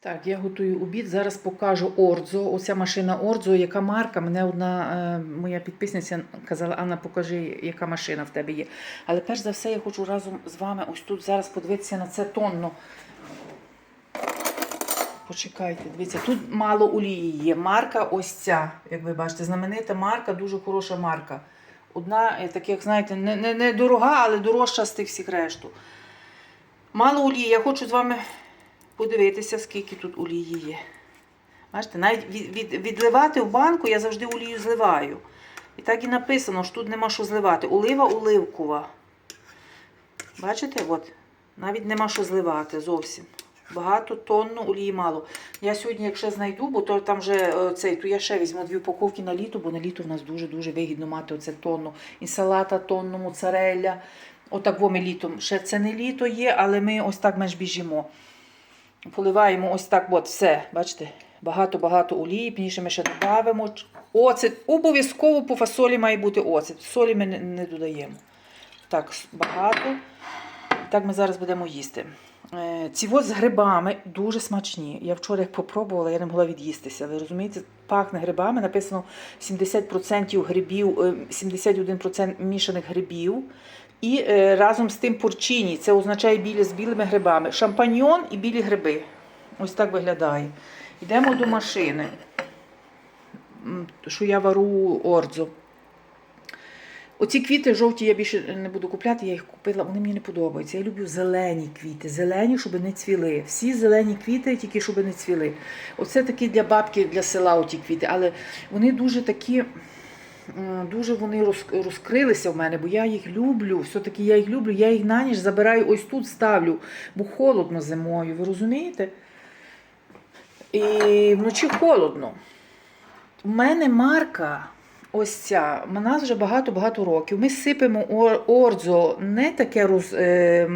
Так, я готую обід. Зараз покажу Ордзо. Оця машина Ордзо, яка марка. Мене одна е, моя підписниця казала, Анна, покажи, яка машина в тебе є. Але перш за все я хочу разом з вами ось тут зараз подивитися на це тонно. Почекайте, дивіться, тут мало олії є. Марка ось ця, як ви бачите, знаменита марка, дуже хороша марка. Одна, е, так як знаєте, не, не, не дорога, але дорожча з тих всіх решту. Мало олії. Я хочу з вами подивитися, скільки тут олії є. Бачите, навіть від, від, відливати в банку я завжди олію зливаю. І так і написано, що тут нема що зливати. Олива оливкова. Бачите, от, навіть нема що зливати зовсім. Багато тонну олії мало. Я сьогодні, якщо знайду, бо то там вже е, цей, то я ще візьму дві упаковки на літо, бо на літо в нас дуже-дуже вигідно мати оце тонну. І салата тонну, моцарелля. Отак ми літом. Ще це не літо є, але ми ось так менш біжимо. Поливаємо ось так, от все. Бачите? Багато-багато олії, пізніше ми ще додаємо. Оцет. Обов'язково по фасолі має бути оцет. Солі ми не, додаємо. Так, багато. Так ми зараз будемо їсти. Е, Ці от з грибами дуже смачні. Я вчора їх попробувала, я не могла від'їстися. Ви розумієте, пахне грибами. Написано 70% грибів, е, 71% мішаних грибів. І е, разом з тим порчині. Це означає білі з білими грибами. Шампаньйон і білі гриби. Ось так виглядає. Йдемо до машини. Що я вару ордзо. Оці квіти жовті я більше не буду купляти, я їх купила, вони мені не подобаються. Я люблю зелені квіти, зелені, щоб не цвіли. Всі зелені квіти, тільки щоб не цвіли. Оце такі для бабки, для села оті квіти, але вони дуже такі. М, Дуже вони розкрилися в мене, бо я їх люблю. Все-таки я їх люблю, я їх на ніч забираю ось тут ставлю, бо холодно зимою, ви розумієте? І вночі холодно. У мене марка ось ця. У нас вже багато-багато років. Ми сипемо ордзо не таке роз, е,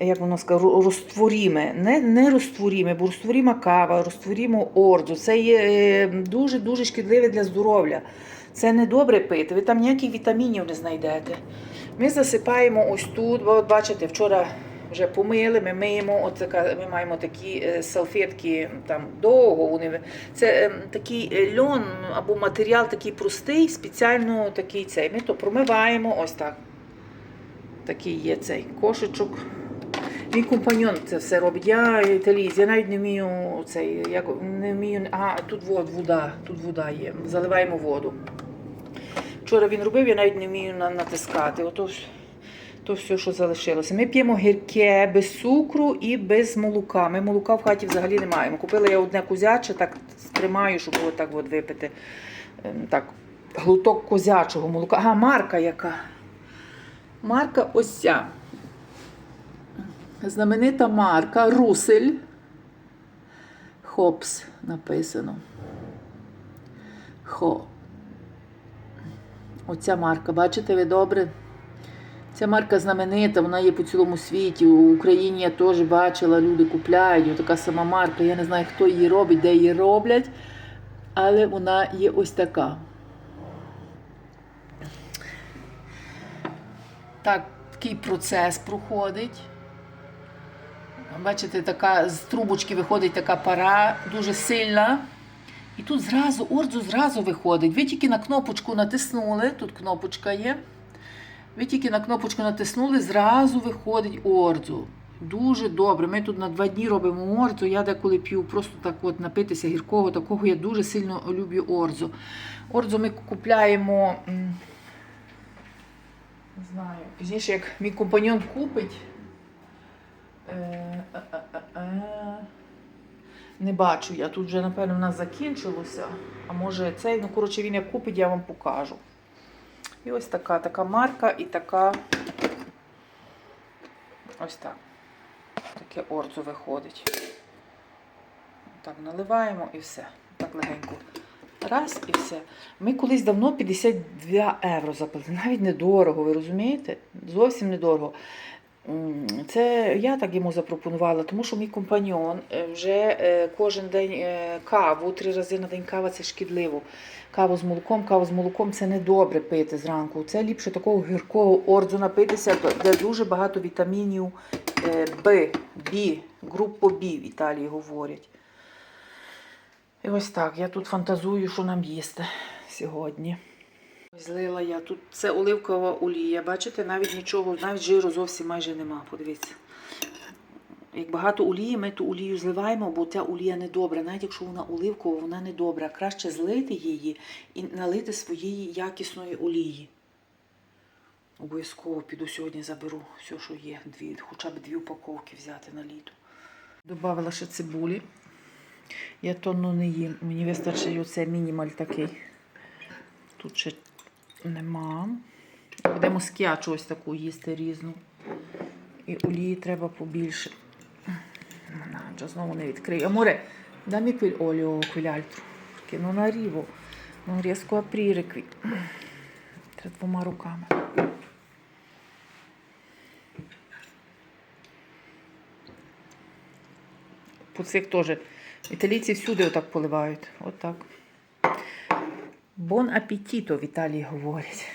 як воно сказати, ро- розтворіме, не, не розтворіме, бо розтворіма кава, розтворімо ордзо. Це є дуже-дуже шкідливе для здоров'я. Це не добре пити. Ви там ніяких вітамінів не знайдете. Ми засипаємо ось тут. От бачите, вчора вже помили, ми миємо. От така, ми маємо такі е, салфетки там довго. Вони це ем, такий е, льон або матеріал такий простий, спеціально такий цей. Ми то промиваємо ось так. Такий є цей кошечок. Мій компаньон це все робить. Я італієць, я навіть не вмію цей, як не вмію. А, тут вод, вода, тут вода є. Заливаємо воду. Вчора він робив, я навіть не вмію натискати. Ото то все, що залишилося. Ми п'ємо гірке без цукру і без молока. Ми молока в хаті взагалі не маємо. Купила я одне козяче, так тримаю, щоб от так от випити. Ем, Так, глуток козячого молока. Ага, марка яка. Марка ось ця. Знаменита марка Русель. Хопс написано. Хо. Оця марка, бачите ви добре? Ця марка знаменита, вона є по цілому світі. У Україні я теж бачила, люди купляють. Така сама марка. Я не знаю, хто її робить, де її роблять, але вона є ось така. Так, такий процес проходить. Бачите, така з трубочки виходить така пара, дуже сильна. І тут зразу, ордзу зразу виходить. Ви тільки на кнопочку натиснули, тут кнопочка є. Ви тільки на кнопочку натиснули, зразу виходить ордзу. Дуже добре. Ми тут на два дні робимо ордзу. Я деколи п'ю просто так от напитися гіркого, такого я дуже сильно люблю ордзу. Ордзу ми купляємо. Не знаю, пізніше, як мій компаньон купить. Е, е, е. Не бачу я. Тут вже, напевно, в нас закінчилося. А може цей, ну, коротше, він як купить, я вам покажу. І ось така така марка і така. Ось так. Таке ордзо виходить. Так, наливаємо і все. Так легенько. Раз і все. Ми колись давно 52 євро заплатили. Навіть недорого, ви розумієте? Зовсім недорого. Це я так йому запропонувала, тому що мій компаньон е, вже е, кожен день е, каву, три рази на день кава це шкідливо. Каву з молоком, каву з молоком це не добре пити зранку. Це ліпше такого гіркого ордзу напитися, де дуже багато вітамінів Б, Б, Группо Бі в Італії говорять. І ось так, я тут фантазую, що нам їсти сьогодні. Злила я. Тут це оливкова олія. Бачите, навіть нічого, навіть жиру зовсім майже нема. Подивіться. Як багато олії, ми ту олію зливаємо, бо ця олія не добра. Навіть якщо вона оливкова, вона не добра. Краще злити її і налити своєї якісної олії. Обов'язково піду сьогодні заберу все, що є. Дві, хоча б дві упаковки взяти на літо. Добавила ще цибулі. Я тонну не їм. Мені вистачить оце мінімаль такий. Тут ще нема. Будемо скячу ось таку їсти різну. І олії треба побільше. Mannaggia, знову не відкрию. Amore, dammi qui l'olio, quell'altro. Perché non arrivo. Non riesco a aprire двома руками. По цих теж. Італійці всюди отак поливають. Отак. Бон апетіто в Італії говорять.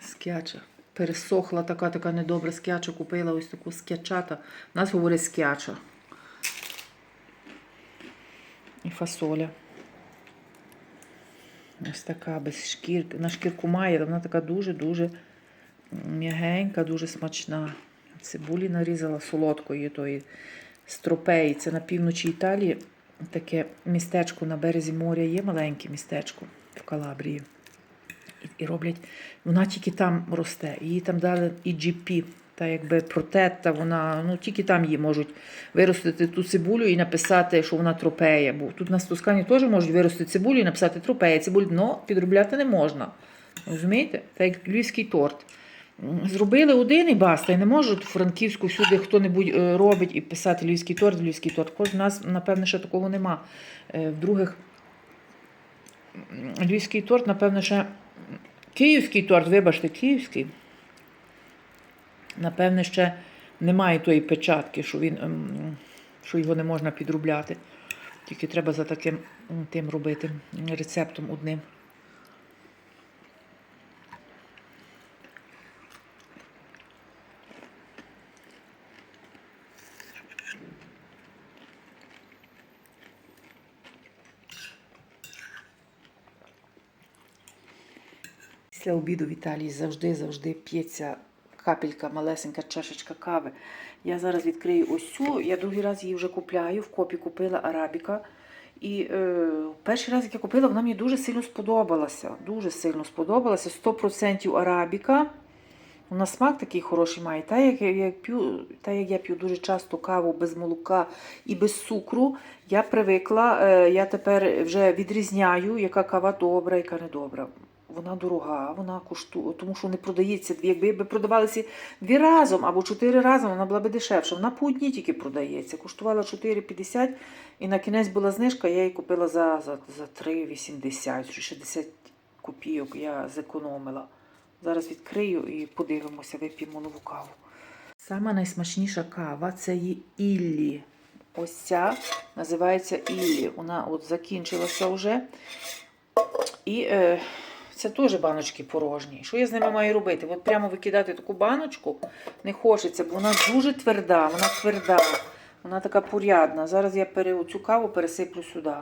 Скяча. Пересохла така, така недобра скяча. Купила ось таку скячата. У нас говорять скяча. І фасоля. Ось така без шкірки. На шкірку має, вона така дуже-дуже м'ягенька, дуже смачна. Цибулі нарізала солодкої тої стропеї. Це на півночі Італії. Таке містечко на березі моря є маленьке містечко в Калабрії. І, і роблять, вона тільки там росте. Її там дали EGP, та якби протетта, вона, ну тільки там її можуть виростити ту цибулю і написати, що вона тропея. Бо тут на Тоскані теж можуть виростити цибулю і написати тропея. Цибулю, але підробляти не можна. Розумієте? Це як львівський торт. Зробили один і баста, і не можуть в Франківську всюди хто-небудь е, робить і писати львівський торт, львівський торт. Кожен у нас, напевне, ще такого нема. Е, В других львівський торт, напевно, ще київський торт, вибачте, київський. Напевне, ще немає тої печатки, що, він, ем, що його не можна підробляти. Тільки треба за таким тим робити рецептом одним. Після обіду в Італії завжди завжди п'ється капелька, малесенька чашечка кави. Я зараз відкрию ось цю. Я другий раз її вже купляю. В копі купила арабіка. І е, перший раз, як я купила, вона мені дуже сильно сподобалася. Дуже сильно сподобалася. 100% арабіка. Вона смак такий хороший має. Та як, я п'ю, та як я п'ю дуже часто каву без молока і без цукру, я привикла, е, я тепер вже відрізняю, яка кава добра, яка не добра. Вона дорога, вона коштує, тому що не продається дві. Якби би продавалися дві разом або чотири разом, вона була б дешевша. Вона по одній тільки продається. Коштувала 4,50 і на кінець була знижка, я її купила за, за, за 3,80, 60 копійок я зекономила. Зараз відкрию і подивимося, вип'ємо нову каву. Сама найсмачніша кава це є Іллі. Ось ця називається Іллі. Вона от закінчилася вже. І е, це теж баночки порожні. Що я з ними маю робити? От прямо викидати таку баночку не хочеться, бо вона дуже тверда, вона тверда, вона така порядна. Зараз я цю каву пересиплю сюди.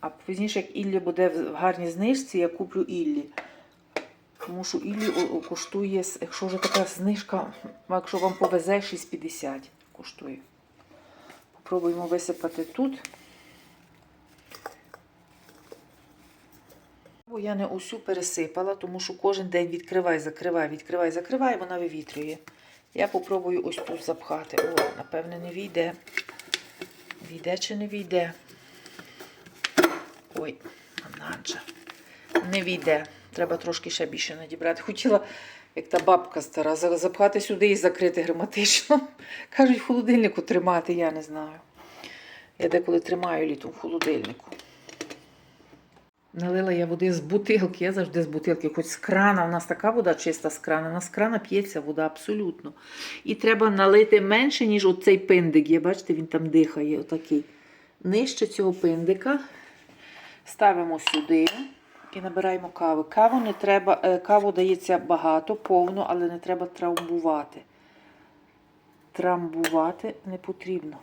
А пізніше, як Іллі буде в гарній знижці, я куплю Іллі. Тому що Іллі коштує, якщо вже така знижка, якщо вам повезе, 6,50 коштує. Попробуємо висипати тут. Я не усю пересипала, тому що кожен день відкривай, закривай, відкривай, закривай, вона вивітрює. Я попробую ось тут запхати. О, напевне, не війде. Війде чи не війде? Ой, наджа. Не війде. Треба трошки ще більше надібрати. Хотіла, як та бабка стара, запхати сюди і закрити герметично. Кажуть, в холодильнику тримати, я не знаю. Я деколи тримаю літом в холодильнику. Налила я води з бутилки, я завжди з бутилки, хоч з крана. У нас така вода чиста з крана. У нас з крана п'ється вода абсолютно. І треба налити менше, ніж оцей пиндик. Є, бачите, він там дихає, отакий. Нижче цього пиндика ставимо сюди. І набираємо каву. Каву не треба, е, каву дається багато, повно, але не треба трамбувати. Трамбувати не потрібно.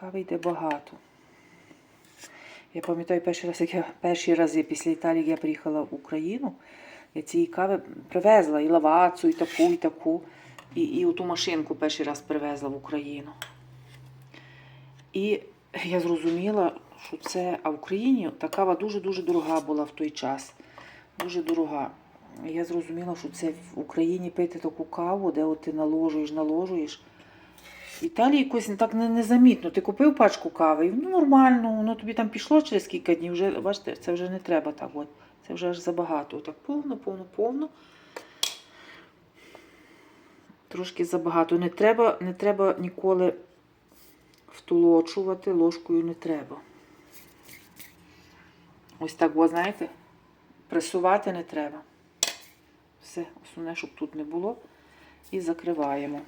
Кави йде багато. Я пам'ятаю перший раз, як я перші рази після Італії я приїхала в Україну. Я цієї кави привезла і лавацу, і таку, і таку. І, і оту машинку перший раз привезла в Україну. І я зрозуміла, що це, а в Україні та кава дуже-дуже дорога була в той час. Дуже дорога. Я зрозуміла, що це в Україні пити таку каву, де от ти наложуєш, наложуєш. Італії якось так незамітно. Ти купив пачку кави, ну нормально, воно тобі там пішло через кілька днів. Вже, бачите, це вже не треба так. От. Це вже аж забагато. Отак повно, повно, повно. Трошки забагато. Не треба, не треба ніколи втолочувати, ложкою не треба. Ось так, о, знаєте, пресувати не треба. Все, основне, щоб тут не було. І закриваємо.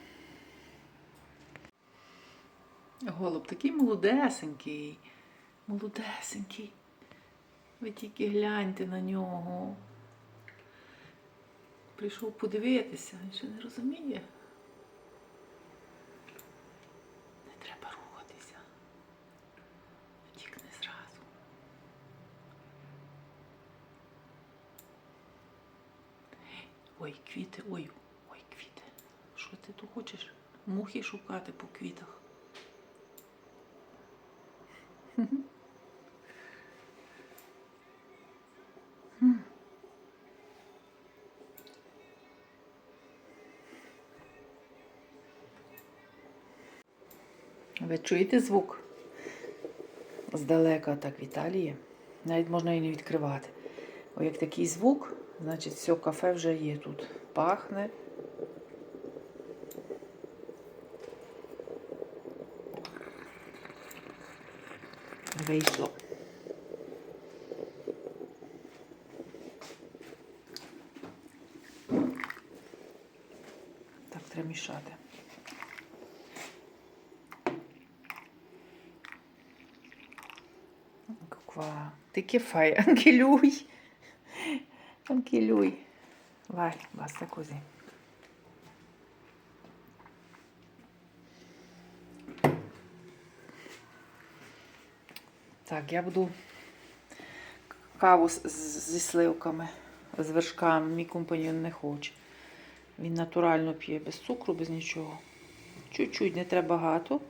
Голуб такий молодесенький. Молодесенький. Ви тільки гляньте на нього. Прийшов подивитися, він ще не розуміє. Не треба рухатися. Втікне зразу. Ой, квіти, ой, ой, квіти. Що ти тут хочеш? Мухи шукати по квітах. Ви чуєте звук? Здалека так в Італії. Навіть можна і не відкривати. О, як такий звук, значить, все, кафе вже є тут. Пахне. Вийшло. Так, треба мішати. Fai? Anche lui? Anche lui. Vai, basta così. Так, я буду каву зі сливками, з вершками. Мій компаньон не хоче. Він натурально п'є без цукру, без нічого. Чуть-чуть, не треба багато.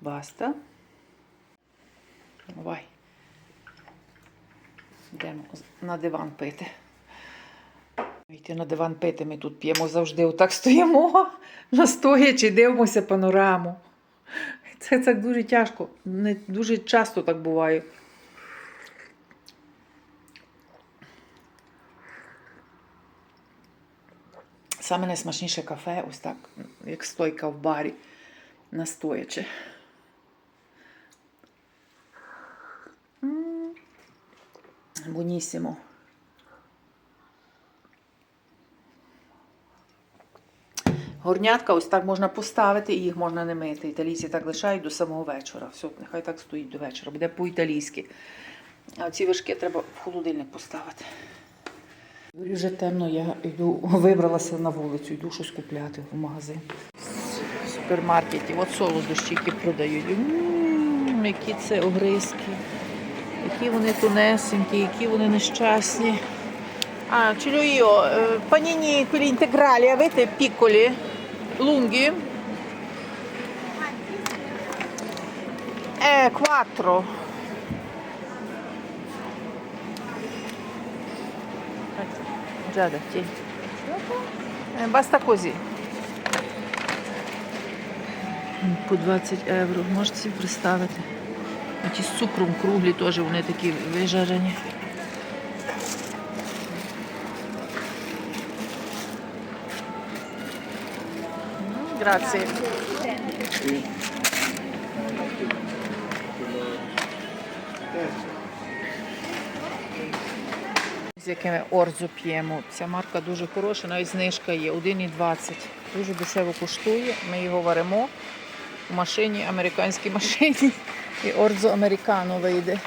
Баста. Давай. Йдемо на диван пити. Йти на диван пити, ми тут п'ємо завжди. Отак стоїмо, настоячи, дивимося панораму. Це так дуже тяжко. Не дуже часто так буває. Саме найсмачніше кафе, ось так, як стойка в барі, настоячи. М, Бонісімо. Горнятка ось так можна поставити і їх можна не мити. Італійці так лишають до самого вечора. Все, нехай так стоїть до вечора. Буде по-італійськи. А ці вершки треба в холодильник поставити. Вже темно, я йду, вибралася на вулицю, йду щось купляти в магазин. В супермаркеті. От солодощі, продають. М, які це огризки. Які вони тонесенькі, які вони нещасні. Ah, ce l'ho. Eh, panini quelli integrali avete? Lunghi? Eh, quattro. Giada, tieni. Eh, basta così. По 20 євро. Можете собі представити. Ті з цукром круглі теж, вони такі вижарені. Grazie. З якими орзо п'ємо. Ця марка дуже хороша, навіть знижка є 1,20. Дуже дешево коштує. Ми його варимо в машині, американській машині. І орзо американо вийде.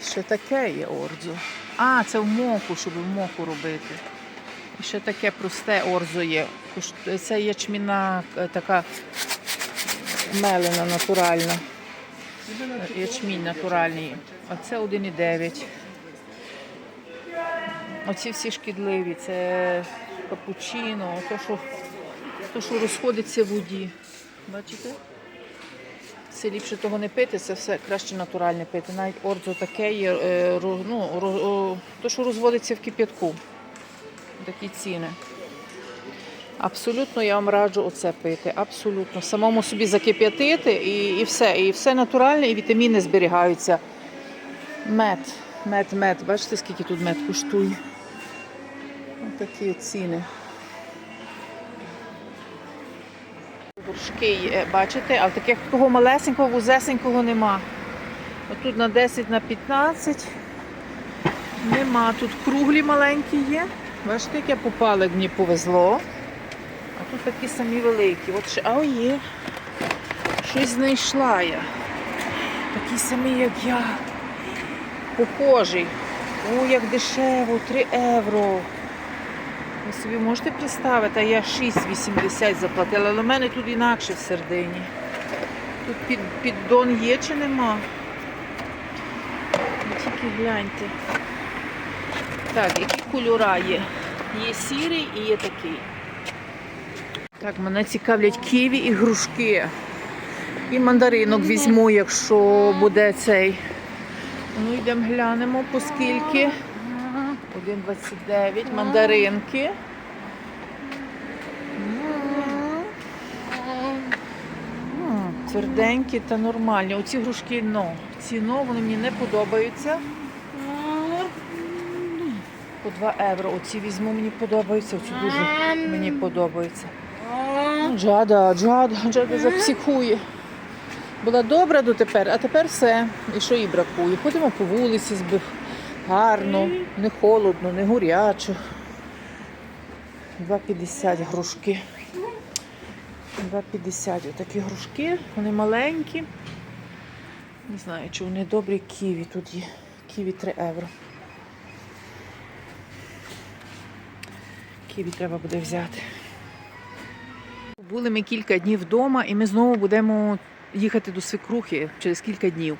І ще таке є орзо. А, це в моку, щоб в моку робити. Ще таке просте орзо є. Це ячміна е, така мелена, натуральна. Ячмінь натуральний. А це 1,9. Оці всі шкідливі. Це капучино, то, що, то, що розходиться в воді. Бачите? Це ліпше того не пити, це все краще натуральне пити. Навіть орзо таке є, е, ну, то, що розводиться в кип'ятку. Такі ціни. Абсолютно я вам раджу оце пити. Абсолютно. Самому собі закип'ятити і, і все. І все натуральне, і вітаміни зберігаються. Мед. Мед, мед. Бачите, скільки тут мед коштує? Ось такі ціни. Горшки є, бачите, а таких такого малесенького, вузесенького нема. Отут на 10 на 15 нема. Тут круглі маленькі є. Бачите, яке попало, як мені повезло. А тут такі самі великі. От ще, а є. Щось знайшла я. Такий самий, як я. Похожий. О, як дешево, 3 євро. Ви собі можете представити, а я 6,80 заплатила, але в мене тут інакше в середині. Тут під, піддон є чи нема? Тільки гляньте. Так, які кольора є? Є сірий і є такий. Так, мене цікавлять ківі і грушки. І мандаринок візьму, якщо буде цей. Ну, йдемо глянемо, по скільки. 1,29 мандаринки. Тверденькі та нормальні. Оці грушки ну, ці ну, вони мені не подобаються. По 2 євро. Оці візьму, мені подобаються. Оці дуже мені подобаються. Джада, джада, джада запсіхує. Була добра дотепер, а тепер все. І що їй бракує? Ходимо по вулиці, збив гарно, не холодно, не горячо. 2,50 грушки. 2,50 отакі грушки, вони маленькі. Не знаю, чи вони добрі ківі тут є. Ківі 3 євро. Ківі треба буде взяти. Були ми кілька днів вдома, і ми знову будемо їхати до свекрухи через кілька днів.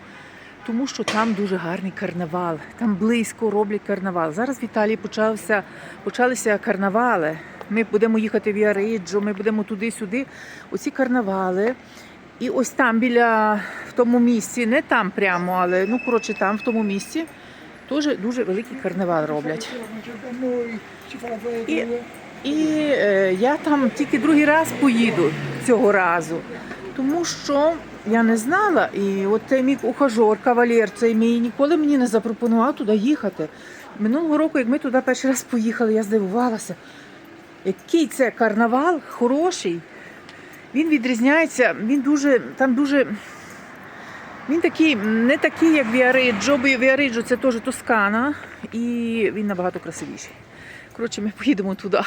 Тому що там дуже гарний карнавал, там близько роблять карнавал. Зараз в Італії почався, почалися карнавали. Ми будемо їхати в Яриджо, ми будемо туди-сюди. Оці карнавали. І ось там біля в тому місці, не там прямо, але ну коротше там, в тому місці, теж дуже великий карнавал роблять. І, і е, я там тільки другий раз поїду цього разу, тому що я не знала, і от цей мій ухажор, кавалер, цей мій ніколи мені не запропонував туди їхати. Минулого року, як ми туди перший раз поїхали, я здивувалася, який це карнавал хороший. Він відрізняється, він дуже, там дуже. Він такий, не такий, як Віариджо, бо Віариджо це теж Тоскана, і він набагато красивіший. Коротше, ми поїдемо туди.